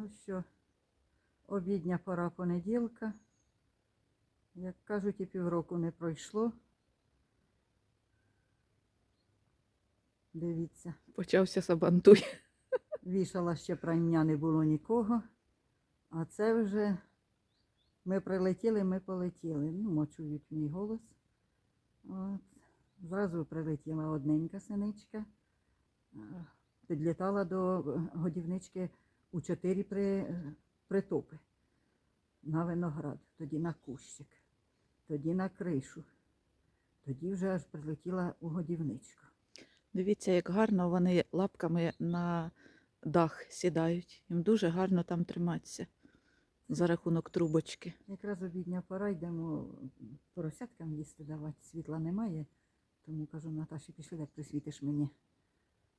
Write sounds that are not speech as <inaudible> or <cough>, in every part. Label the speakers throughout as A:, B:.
A: Ну що, обідня пора понеділка. Як кажуть, і півроку не пройшло. Дивіться,
B: Почався сабантуй. <laughs>
A: вішала ще прання, не було нікого. А це вже ми прилетіли, ми полетіли. Ну, мочують мій голос. От. Зразу прилетіла одненька синичка. Е, Підлітала до е, годівнички у чотири при, е, притопи. На виноград, тоді на кущик, тоді на кришу. Тоді вже аж прилетіла у годівничку.
B: Дивіться, як гарно вони лапками на дах сідають. Їм дуже гарно там триматися за рахунок трубочки.
A: Якраз обідня пора йдемо поросяткам їсти давати. Світла немає. Тому кажу, Наташі, пішли, як присвітиш мені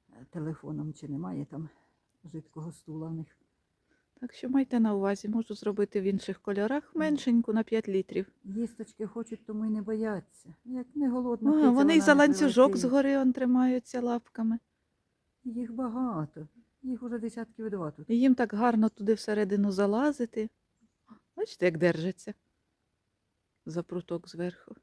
A: е, телефоном, чи немає там жидкого стула в них.
B: Так що майте на увазі, можу зробити в інших кольорах меншеньку на 5 літрів.
A: Їсточки хочуть, тому й не бояться. Як не голодна.
B: А,
A: птиця,
B: вони й за ланцюжок згори он тримаються лапками.
A: Їх багато. Їх уже десятків два тут.
B: І їм так гарно туди всередину залазити. Бачите, як держаться за пруток зверху.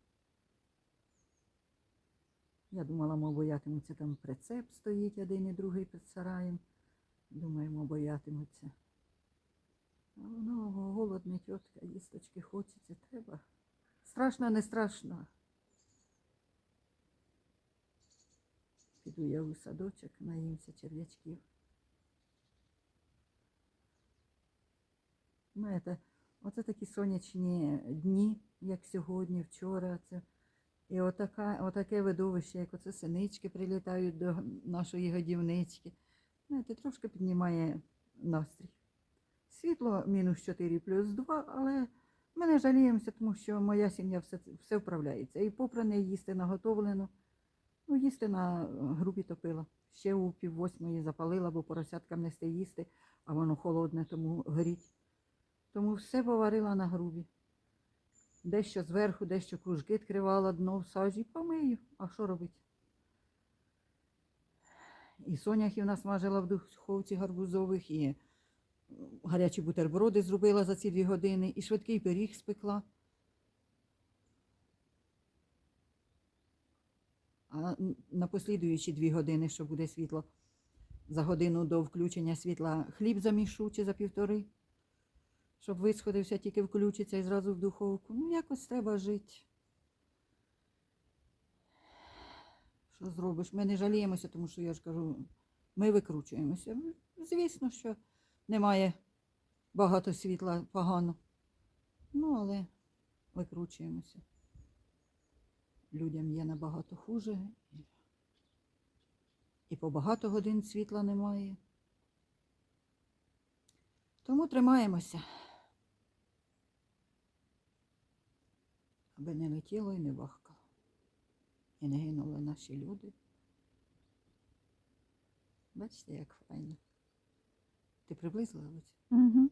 A: Я думала, мов боятимуться, там прицеп стоїть один і другий під сараєм. Думаємо, боятимуться. А воно голодне тітка, їсточки хочеться, треба. Страшно, не страшно. Піду я у садочок, наїмся черв'ячків. Знаєте, оце такі сонячні дні, як сьогодні, вчора. Це і отака, отаке видовище, як оце синички прилітають до нашої годівнички. Знаєте, трошки піднімає настрій. Світло мінус 4 плюс 2, але ми не жаліємося, тому що моя сім'я все, все вправляється. І попране їсти наготовлено. Ну, їсти на е, грубі топила. Ще у пів восьмої запалила, бо поросяткам нести їсти, а воно холодне, тому горіть. Тому все поварила на грубі. Дещо зверху, дещо кружки відкривала дно в сажі, помию. А що робити? І соняхів насмажила в духовці гарбузових, і гарячі бутерброди зробила за ці дві години, і швидкий пиріг спекла. А на послідуючі дві години, що буде світло, за годину до включення світла хліб замішу чи за півтори щоб висходився, тільки включиться і зразу в духовку. Ну, якось треба жити. Що зробиш? Ми не жаліємося, тому що я ж кажу, ми викручуємося. Звісно, що немає багато світла погано. Ну, але викручуємося. Людям є набагато хуже. І по багато годин світла немає. Тому тримаємося. Аби не летіло і не бахкало. І не гинули наші люди. Бачите, як файно. Ти приблизила?
B: Угу.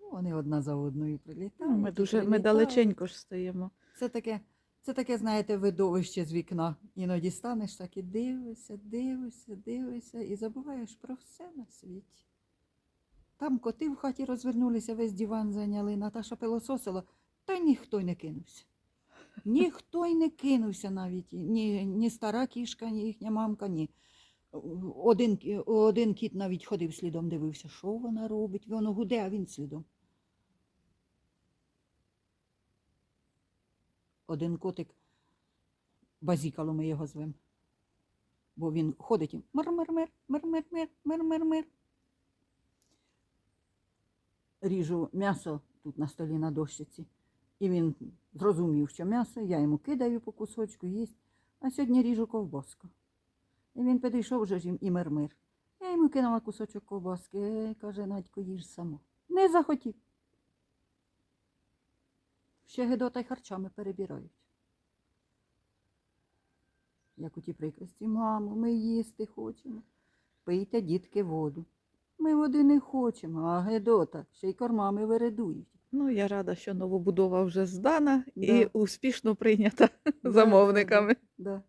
A: Ну, вони одна за одною прилітають.
B: Ми
A: і
B: дуже ми далеченько ж стоїмо.
A: Це таке, це таке, знаєте, видовище з вікна. Іноді станеш так і дивишся, дивишся, дивишся і забуваєш про все на світі. Там коти в хаті розвернулися, весь диван зайняли, Наташа пилососила, та ніхто не кинувся. Ніхто й не кинувся навіть. Ні, ні стара кішка, ні їхня мамка, ні. Один, один кіт навіть ходив слідом, дивився, що вона робить. Воно гуде, а він слідом. один котик, базікало ми його звемо. Бо він ходить і мир-мир-мир, мир-мир-мир, мир-мир-мир. Ріжу м'ясо тут на столі на дощиці. І він зрозумів, що м'ясо, я йому кидаю по кусочку, їсть, а сьогодні ріжу ковбаску. І він підійшов вже ж і мир-мир. Я йому кинула кусочок ковбаски, «Е, каже, Надько, їж само. Не захотів. Ще Гедота й харчами перебирають. Як у тій прикрості, мамо, ми їсти хочемо. Пийте, дітки, воду. Ми води не хочемо, а Гедота ще й кормами виредують.
B: Ну, я рада, що новобудова вже здана
A: Да.
B: і успішно прийнята замовниками.
A: Да.